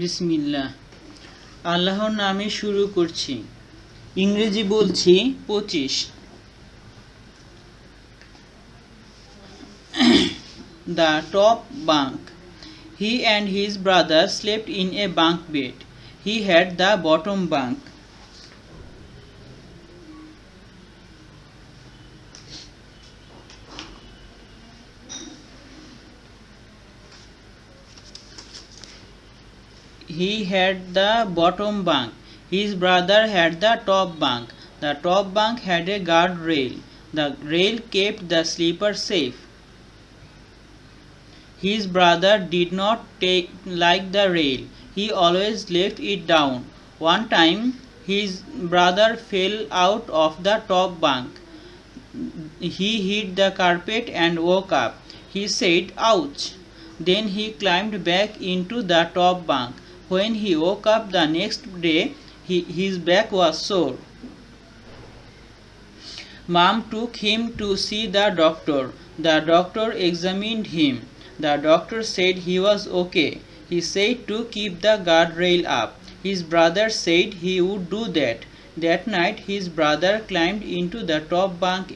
বিসমিল্লাহ। আল্লাহর নামে শুরু করছি। ইংরেজি বলছি পঁচিশ। The top bunk he and his brother slept in a bunk bed he had the bottom bunk He had the bottom bunk. His brother had the top bunk. The top bunk had a guard rail. The rail kept the sleeper safe. His brother did not take like the rail. He always left it down. One time his brother fell out of the top bunk. He hit the carpet and woke up. He said, Ouch! Then he climbed back into the top bunk. When he woke up the next day, he, his back was sore. Mom took him to see the doctor. The doctor examined him. The doctor said he was okay. He said to keep the guardrail up. His brother said he would do that. That night, his brother climbed into the top bunk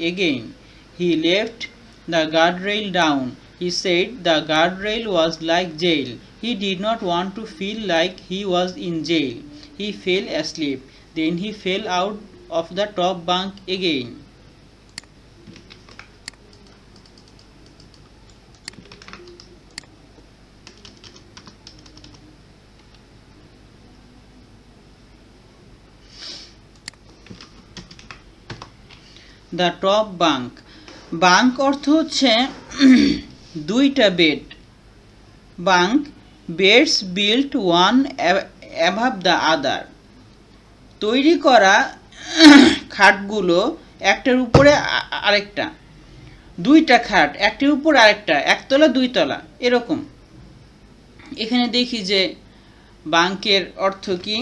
again. He left the guardrail down. He said the guardrail was like jail. He did not want to feel like he was in jail. He fell asleep. Then he fell out of the top bunk again. The top bunk bunk অর্থ হচ্ছে দুইটা bed bunk beds built one above the other. তৈরি করা খাটগুলো একটার উপরে আরেকটা। দুইটা খাট, একটার উপর আরেকটা, একতলা, দুইতলা, এরকম। এখানে দেখি যে বাঙ্কের অর্থ কি?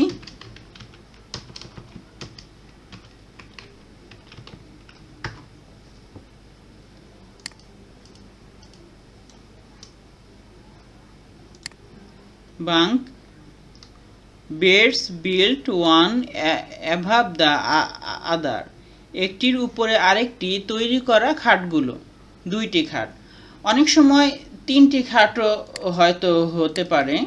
Built one a- above the a- other. একটির উপরে আরেকটি তৈরি করা খাটগুলো, দুইটি খাট। অনেক সময় তিনটি খাটও হয়তো হতে পারে।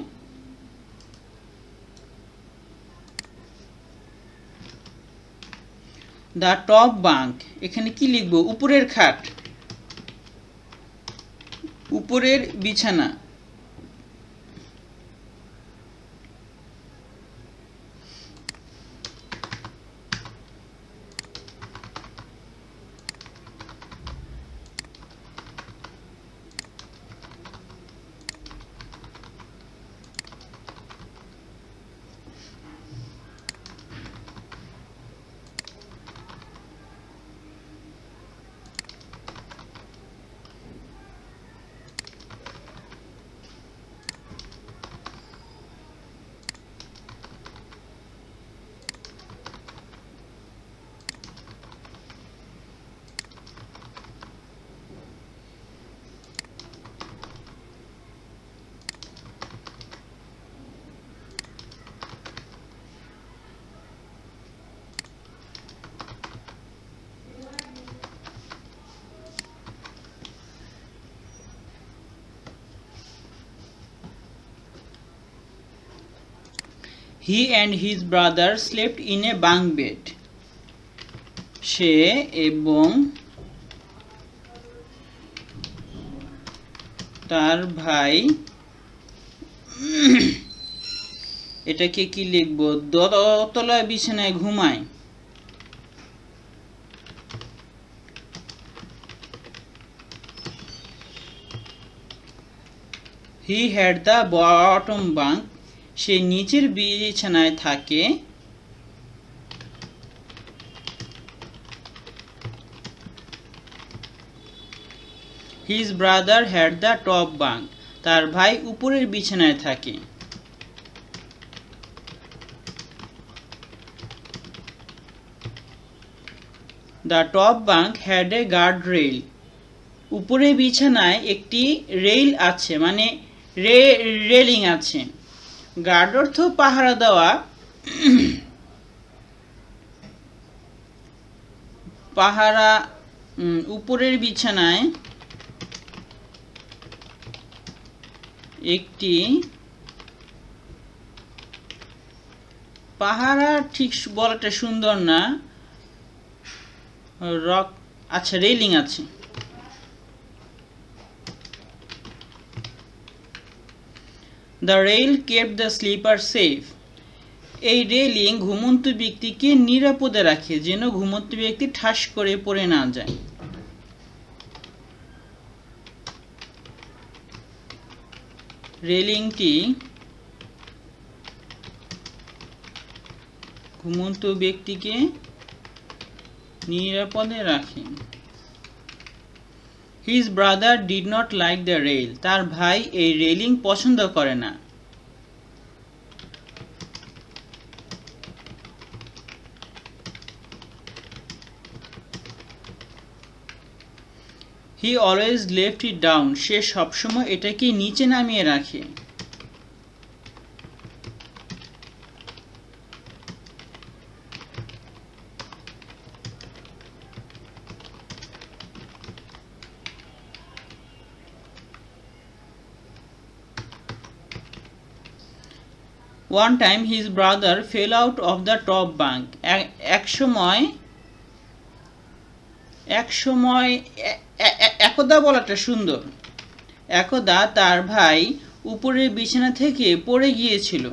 দ্য টপ বাঙ্ক এখানে কি লিখব? উপরের খাট। উপরের বিছানা। He and his brother slept in a bunk bed. সে এবং তার ভাই, এটাকে কি লিখব দতলা বিছানায় ঘুমায় he had the bottom bunk সে নিচের বিছানায় থাকে। His brother had the top bunk তার ভাই উপরের বিছানায় থাকে। The top bunk had a guard rail উপরে বিছানায় একটি রেল আছে মানে রেলিং আছে। গার্ড অর্থ পাহারা দেওয়া, পাহারা উপরের বিছানায় একটি পাহারা ঠিক বলাটা সুন্দর না, রক আচ্ছা রেলিং আছে। The rail keep the sleeper safe এই রেলিং ঘুমন্ত ব্যক্তিকে নিরাপদে রাখে, যেন ঘুমন্ত ব্যক্তি ঠাস করে পড়ে না যায়। রেলিংটি ঘুমন্ত ব্যক্তিকে নিরাপদে রাখে। His brother did not like the rail তার ভাই এই রেলিং পছন্দ করে না। He always left it down সে সবসময় এটাকে নিচে নামিয়ে রাখে। One time his brother fell out of the top bunk এক সময় এক সময় একদা বলাটা সুন্দর। একদা তার ভাই উপরের বিছানা থেকে পড়ে গিয়েছিল।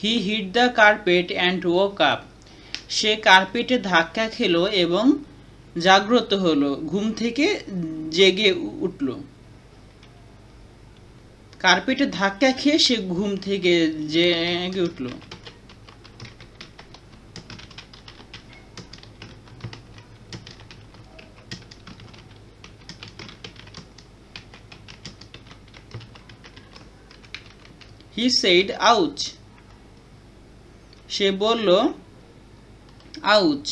He hit the carpet and woke up সে কার্পেটে ধাক্কা খেলো এবং জাগ্রত হলো, ঘুম থেকে জেগে উঠল। কার্পেটে ধাক্কা খেয়ে সে ঘুম থেকে জেগে উঠল। হি সেইড আউচ সে বলল আউচ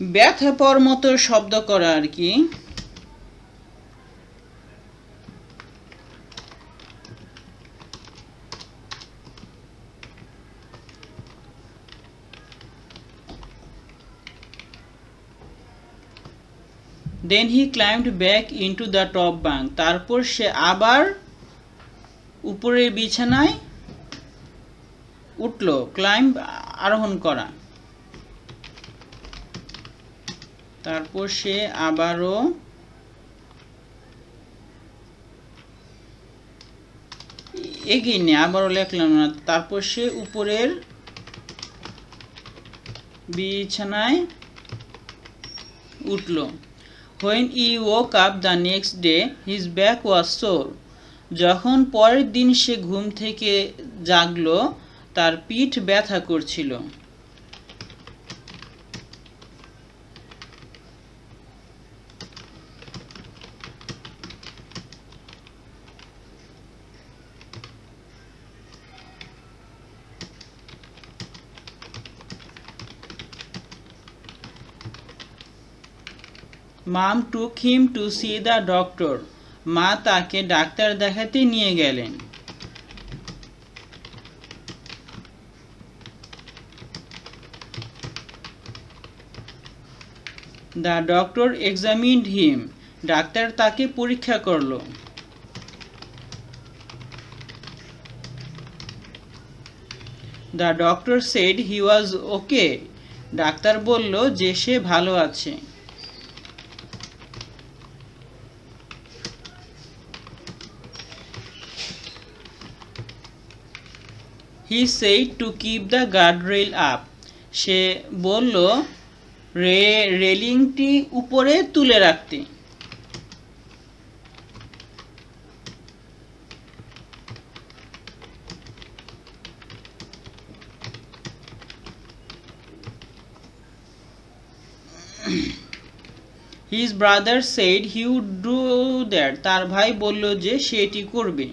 ব্যথা পর মতো শব্দ করা আর কি। Then he climbed back into the top bunk তারপর সে আবার উপরের বিছানায় উঠল ক্লাইম্ব আরোহণ করা। তারপর সে আবারও এগিয়ে নে আবারও লেখলাম না, তারপর সে উপরের বিছানায় উঠল। When he woke up the next day his back was sore যখন পরের দিন সে ঘুম থেকে জাগলো, তার পিঠ ব্যথা করছিল। Mom took him to see the doctor. মা তাকে ডাক্তার দেখাতে নিয়ে গেলেন। The doctor examined him, doctor তাকে পরীক্ষা করল। The doctor said he was okay, doctor বলল যে সে ভালো আছে। He said to keep the guard rail up সে বলল, রে রেলিংটি উপরে তুলে রাখতে। His brother said he do that তার ভাই বলল যে সে এটি করবে।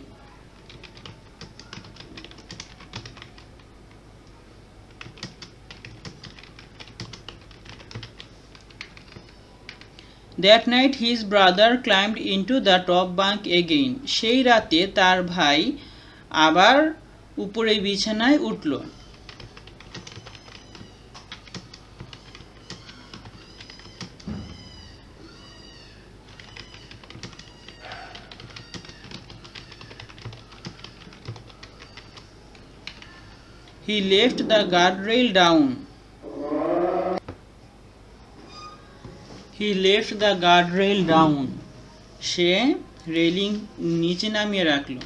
That night his brother climbed into the top bunk again সেই রাতে তার ভাই আবার উপরে বিছানায় উঠল He left the guardrail down. He left the guard rail down say railing নিচে নামিয়ে রাখল।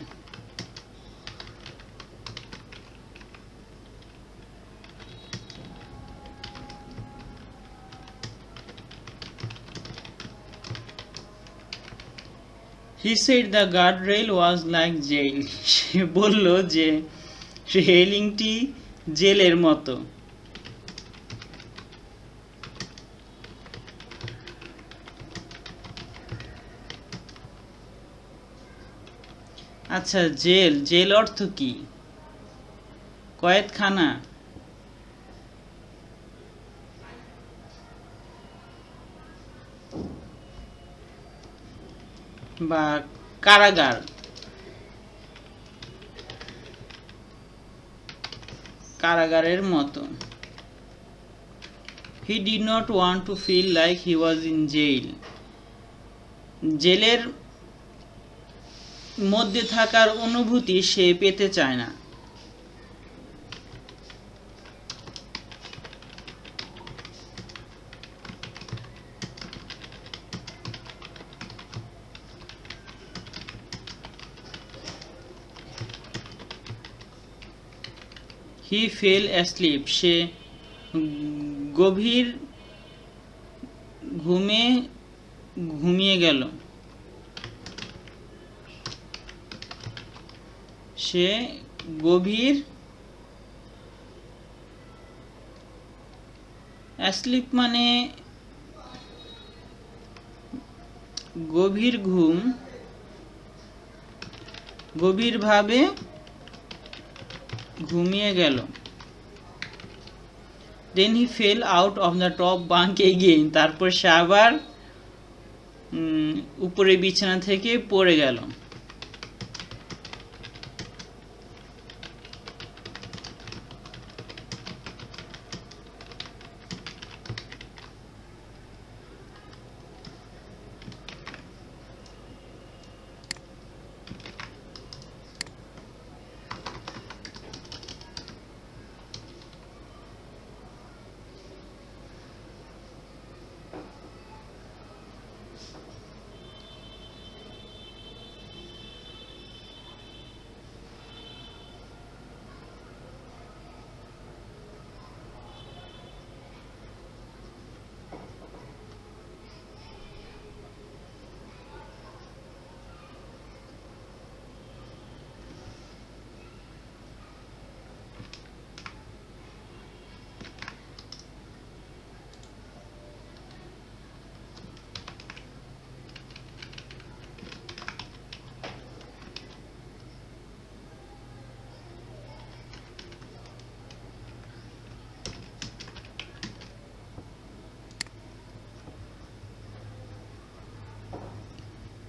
He said the guard rail was like jail সে বলল যে রেলিংটি জেলের মতো। আচ্ছা জেল। জেল অর্থ কি? কয়েদখানা? বা কারাগার? কারাগারের মতো। He did not want to feel like he was in jail জেলের মধ্যে থাকার অনুভূতি সে পেতে চায় না। হি ফেল অ্যাসলিপ সে গভীর ঘুমে ঘুমিয়ে গেল। সে গভীর অ্যাসলিপ মানে গভীর ঘুম, গভীরভাবে ঘুমিয়ে গেল। Then he fell out of the top bunk again তারপর সে আবার উপরে বিছানা থেকে পড়ে গেল।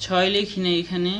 ছয় লিখি না এখানে।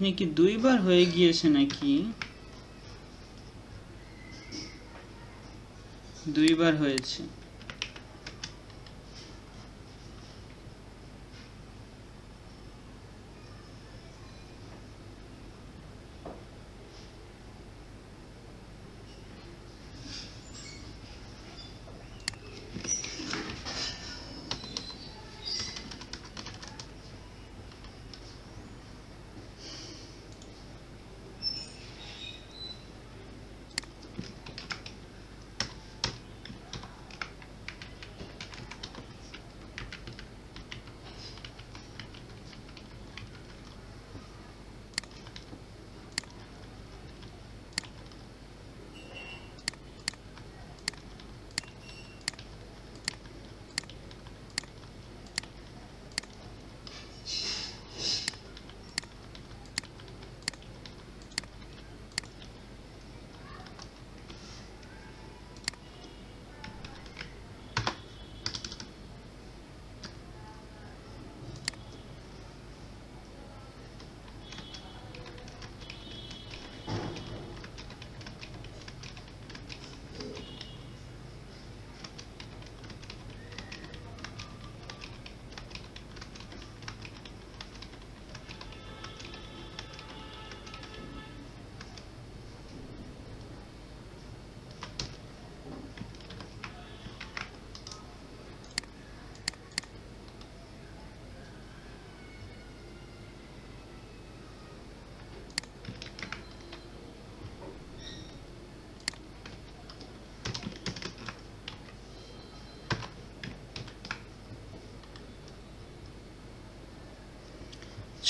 এখানে কি দুইবার হয়ে গিয়েছে নাকি? দুইবার হয়েছে।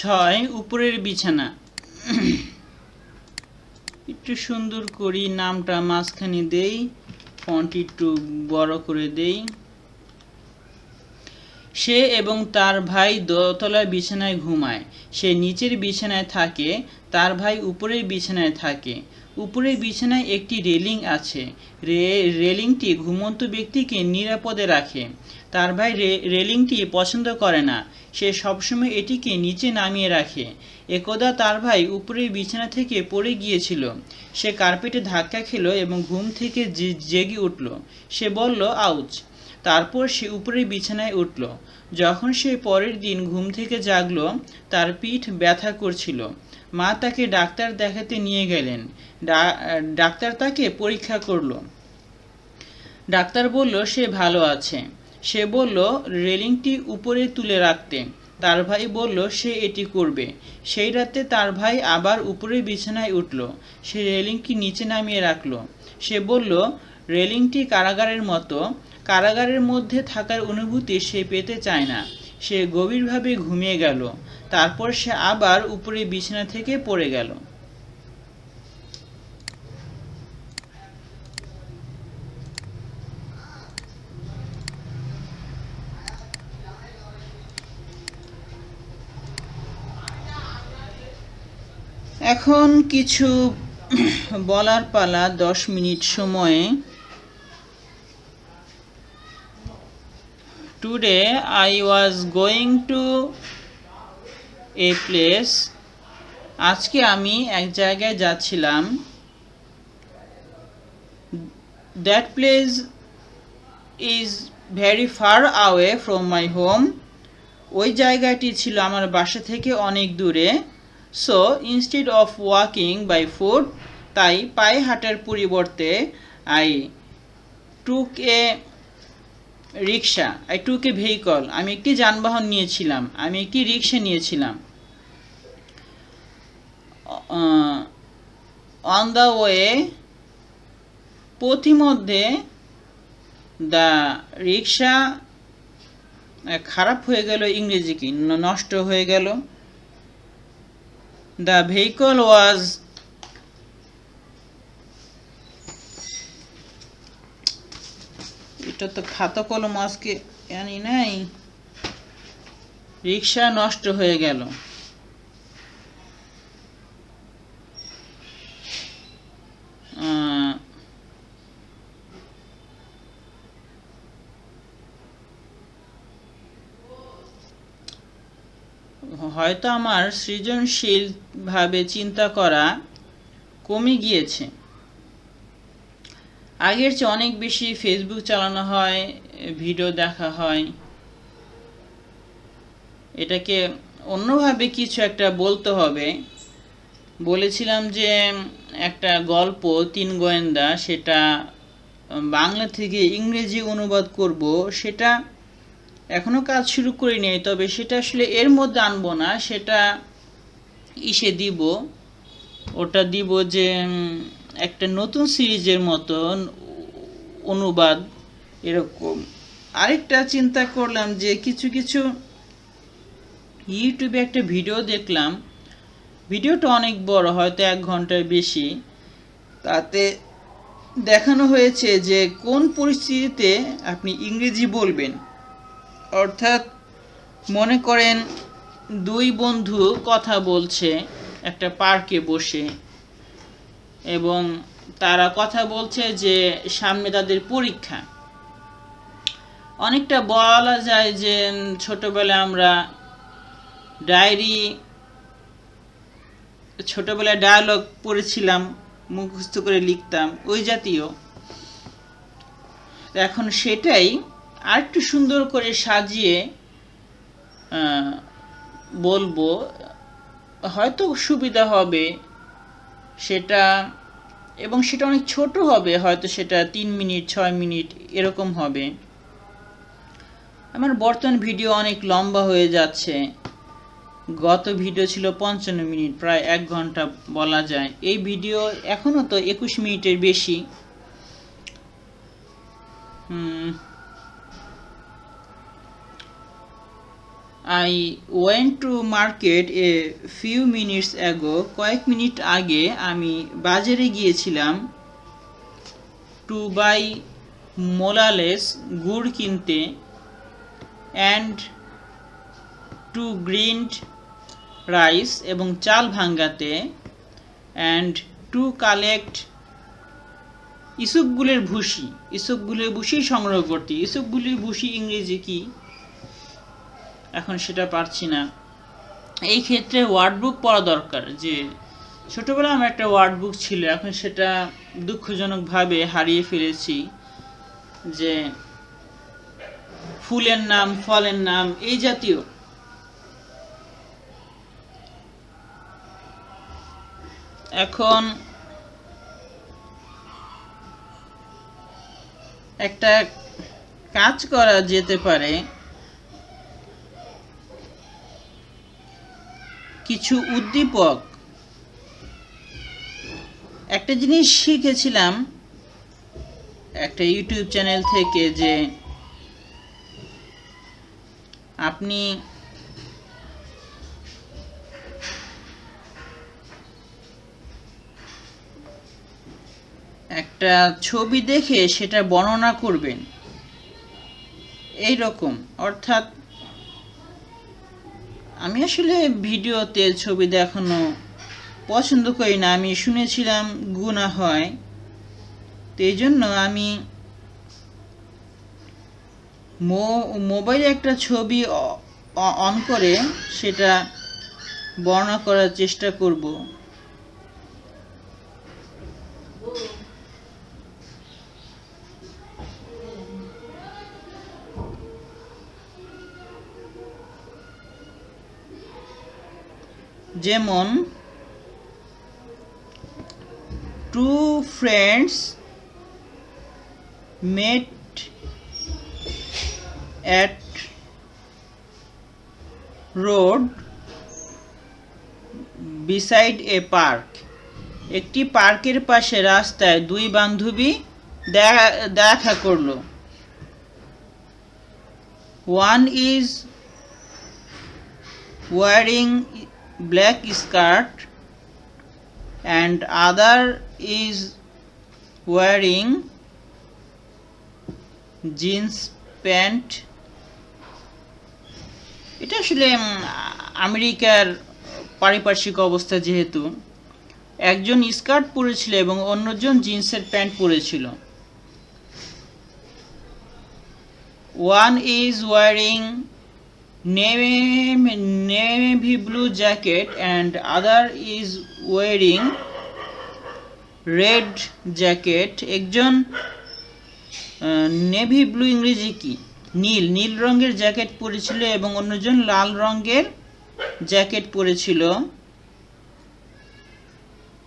ছয় উপরের বিছানা। একটু সুন্দর করি, নামটা মাঝখানে দেই ফন্ট একটু বড় করে দেই। সে এবং তার ভাই দোতলার বিছানায় ঘুমায়। সে নিচের বিছানায় থাকে, তার ভাই উপরের বিছানায় থাকে। উপরের বিছানায় একটি রেলিং আছে। রে, রেলিংটি ঘুমন্ত ব্যক্তিকে নিরাপদে রাখে। তার ভাই রেলিংটি পছন্দ করে না। সে সবসময় এটিকে নিচে নামিয়ে রাখে। একদা তার ভাই উপরের বিছানা থেকে পড়ে গিয়েছিল। সে কার্পেটে ধাক্কা খেলো এবং ঘুম থেকে জেগে উঠল। সে বলল, আউচ। তারপর সে উপরের বিছানায় উঠল। যখন সে পরের দিন ঘুম থেকে জাগলো, তার পিঠ ব্যথা করছিল। মা তাকে ডাক্তার দেখাতে নিয়ে গেলেন। ডাক্তার তাকে পরীক্ষা করল। ডাক্তার বলল, সে ভালো আছে। সে বলল, রেলিংটি উপরে তুলে রাখতে। তার ভাই বলল, সে এটি করবে। সেই রাতে তার ভাই আবার উপরে বিছানায় উঠল। সে রেলিংটি নিচে নামিয়ে রাখল। সে বলল, রেলিংটি কারাগারের মতো। কারাগারের মধ্যে থাকার অনুভূতি সে পেতে চায় না। সে গভীরভাবে ঘুমিয়ে গেল। তারপর সে আবার উপরে বিছানা থেকে পড়ে গেল। এখন কিছু বলার পালা, দশ মিনিট সময়ে। Today I was going to a place আজকে আমি এক জায়গায় যাচ্ছিলাম। That place is very far away from my home ওই জায়গাটি ছিল আমার বাসা থেকে অনেক দূরে। So instead of walking by foot তাই পায়ে হাঁটার পরিবর্তে I took a rickshaw I took a vehicle আমি একটি যানবাহন নিয়েছিলাম। আমি একটি রিক্সা নিয়েছিলাম। অন দ্য ওয়ে পথিমধ্যে দ্য রিক্সা খারাপ হয়ে গেল ইংরেজি কি নষ্ট হয়ে গেল। দ্য vehicle was এটা তো খাতা কলম আজকে জানি নাই। রিক্সা নষ্ট হয়ে গেল। হয়তো আমার সৃজনশীলভাবে চিন্তা করা কমে গিয়েছে। আগের চেয়ে অনেক বেশি ফেসবুক চালানো হয় ভিডিও দেখা হয়। এটাকে অন্যভাবে কিছু একটা বলতে হবে। বলেছিলাম যে একটা গল্প, তিন গোয়েন্দা, সেটা বাংলা থেকে ইংরেজি অনুবাদ করব, সেটা এখনও কাজ শুরু করিনি তবে সেটা আসলে এর মধ্যে আনব না, সেটা ইসে দিব। ওটা দিব যে একটা নতুন সিরিজের মতন অনুবাদ এরকম। আরেকটা চিন্তা করলাম যে, কিছু কিছু ইউটিউবে একটা ভিডিও দেখলাম। ভিডিওটা অনেক বড়, হয়তো এক ঘণ্টার বেশি। তাতে দেখানো হয়েছে যে, কোন পরিস্থিতিতে আপনি ইংরেজি বলবেন। অর্থাৎ মনে করেন দুই বন্ধু কথা বলছে, একটা পার্কে বসে, এবং তারা কথা বলছে যে সামনে তাদের পরীক্ষা। অনেকটা বলা যায় যে ছোটবেলায় আমরা ডায়েরি, ছোটবেলায় ডায়ালগ পড়েছিলাম, মুখস্থ করে লিখতাম, ওই জাতীয়। এখন সেটাই আরেকটু সুন্দর করে সাজিয়ে বলব, হয়তো সুবিধা হবে সেটা এবং সেটা অনেক ছোট হবে, হয়তো সেটা তিন মিনিট, ছয় মিনিট এরকম হবে। আমার বর্তমান ভিডিও অনেক লম্বা হয়ে যাচ্ছে। গত ভিডিও ছিল পঞ্চান্ন মিনিট, প্রায় এক ঘণ্টা বলা যায়। এই ভিডিও এখনও তো একুশ মিনিটের বেশি। হুম। I went to market a few minutes ago কয়েক মিনিট আগে আমি বাজারে গিয়েছিলাম টু বাই মোলালেস গুড় কিনতে অ্যান্ড টু গ্রিনড রাইস এবং চাল ভাঙ্গাতে অ্যান্ড টু কালেক্ট ইসুকগুলের ভুসি। ইসুকগুলের ভুসি সংগ্রহ করতে। ইসুকগুলির ভুসি ইংরেজি কি? এখন সেটা পারছি না। এই ক্ষেত্রে ওয়ার্ড বুক পড়া দরকার, যে ছোটবেলায় আমার একটা ওয়ার্ড বুক ছিল, এখন সেটা দুঃখজনকভাবে হারিয়ে ফেলেছি, যে ফুলের নাম, ফলের নাম, এই জাতীয়। এখন একটা কাজ করা যেতে পারে কিছু উদ্দীপক। একটা জিনিস শিখেছিলাম একটা ইউটিউব চ্যানেল থেকে যে আপনি একটা ছবি দেখে সেটা বর্ণনা করবেন। এই রকম অর্থাৎ আমি আসলে ভিডিওতে ছবি দেখানো পছন্দ করি না। আমি শুনেছিলাম গুণা হয়। তো এই জন্য আমি মোবাইলে একটা ছবি অন করে সেটা বর্ণনা করার চেষ্টা করব। যেমন two friends met at road beside a park একটি পার্কের পাশে রাস্তায় দুই বান্ধবী দেখা- করল। One is wearing black skirt and other is wearing jeans, pant. এটা আসলে আমেরিকার পারিপার্শ্বিক অবস্থা যেহেতু, একজন স্কার্ট পরেছিল এবং অন্যজন জিন্সের প্যান্ট পরেছিল। One is wearing navy, navy blue jacket and other is wearing red jacket. একজন নেভি ব্লু ইংরেজি কি? নীল। নীল রঙের জ্যাকেট পরেছিল এবং অন্যজন লাল রঙের জ্যাকেট পরেছিল।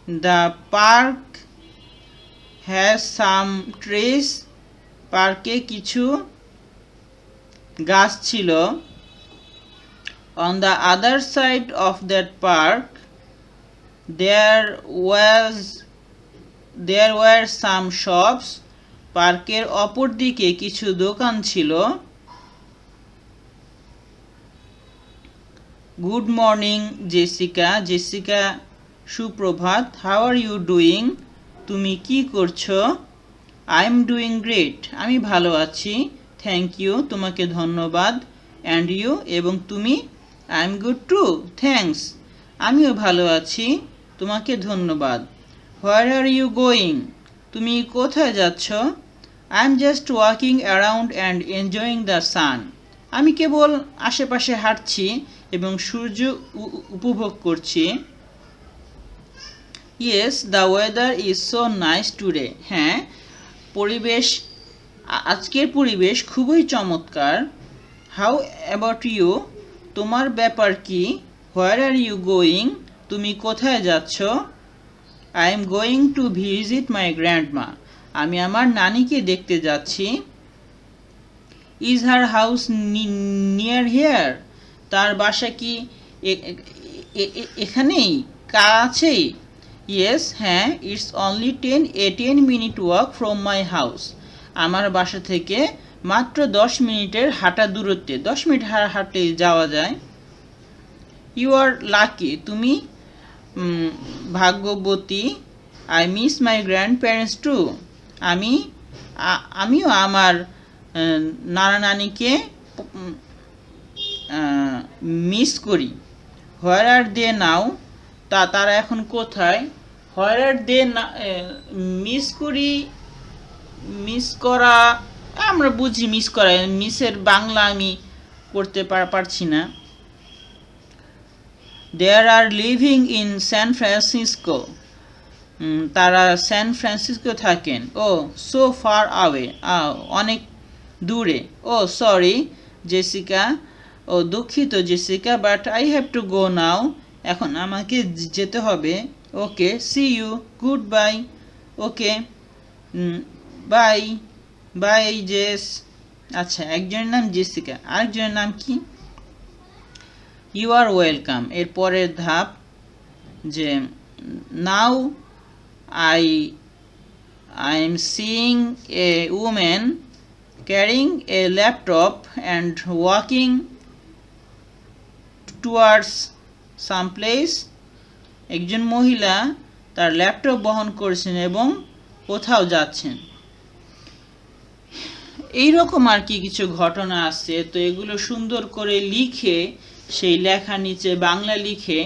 The park has some trees পার্কে কিছু গাছ ছিল। On the other side of that park there was there were some shops পার্কের অপর দিকে কিছু দোকান ছিল। গুড মর্নিং জেসিকা জেসিকা সুপ্রভাত। হাউ আর ইউ ডুইং তুমি কি করছ? আই এম ডুইং গ্রেট আমি ভালো আছি। থ্যাংক ইউ তোমাকে ধন্যবাদ। অ্যান্ড ইউ এবং তুমি? I am good too thanks আমিও ভালো আছি, তোমাকে ধন্যবাদ। হোয়ার আর ইউ গোয়িং তুমি কোথায় যাচ্ছ? I am just walking around and enjoying the sun আমি কেবল আশেপাশে হাঁটছি এবং সূর্য উপভোগ করছি। Yes the weather is so nice today হ্যাঁ পরিবেশ আজকের পরিবেশ খুবই চমৎকার। হাউ অ্যাবাউট ইউ তোমার ব্যাপার কি? হোয়ার আর ইউ গোয়িং তুমি কোথায় যাচ্ছ? I am going to visit my grandma আমি আমার নানিকে দেখতে যাচ্ছি। Is her house near here তার বাসা কি এখানেই? কাছেই ইয়েস হ্যাঁ it's only ten a ten minute walk from my house আমার বাসা থেকে মাত্র দশ মিনিটের হাঁটা দূরত্বে। দশ মিনিট হা- হাঁটলে যাওয়া যায়। ইউ আর লাকি তুমি ভাগ্যবতী। I miss my grandparents too আমি আমিও আমার নানা নানিকে মিস করি। হোয়ার আর দে নাও তা, তারা এখন কোথায়? হোয়ার আর দে মিস করি মিস করা আমরা বুঝি মিস করা মিসের বাংলা আমি করতে পারছি না। There are living in San Francisco তারা স্যান ফ্রান্সিসকো থাকেন। ও সো ফার আওয়ে অনেক দূরে। ও সরি জেসিকা ও, দুঃখিত Jessica but I have to go now এখন আমাকে যেতে হবে। Okay see you goodbye okay bye bye Jess আচ্ছা একজনের নাম জেসিকা, আরেকজনের নাম কি? You are welcome. এর পরের ধাপ যে, now I I am seeing a women, carrying a laptop and walking towards some place. একজন মহিলা তার ল্যাপটপ বহন করছেন এবং কোথাও যাচ্ছেন। এই রকম আর কি কিছু ঘটনা আছে, তো এগুলো সুন্দর করে লিখে, সেই লেখা নিচে বাংলা লিখে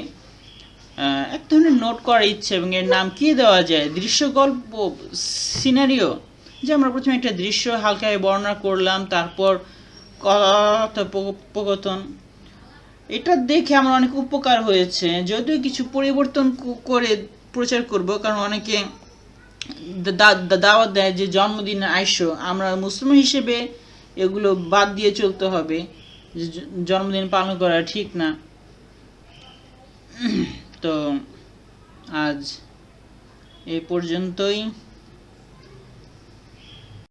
এক ধরনের নোট করার ইচ্ছে এবং এর নাম কি দেওয়া যায়? দৃশ্য গল্প সিনারিও যে আমরা প্রথমে একটা দৃশ্য হালকায় বর্ণনা করলাম, তারপর কথোপকথন। এটা দেখে আমার অনেক উপকার হয়েছে। যদিও কিছু পরিবর্তন করে প্রচার করব, কারণ অনেকে দাওয়াত দেয় যে জন্মদিন আইসো, আমরা মুসলিম হিসেবে এগুলো বাদ দিয়ে চলতে হবে জন্মদিন পালন করা ঠিক না। তো আজ এ পর্যন্তই।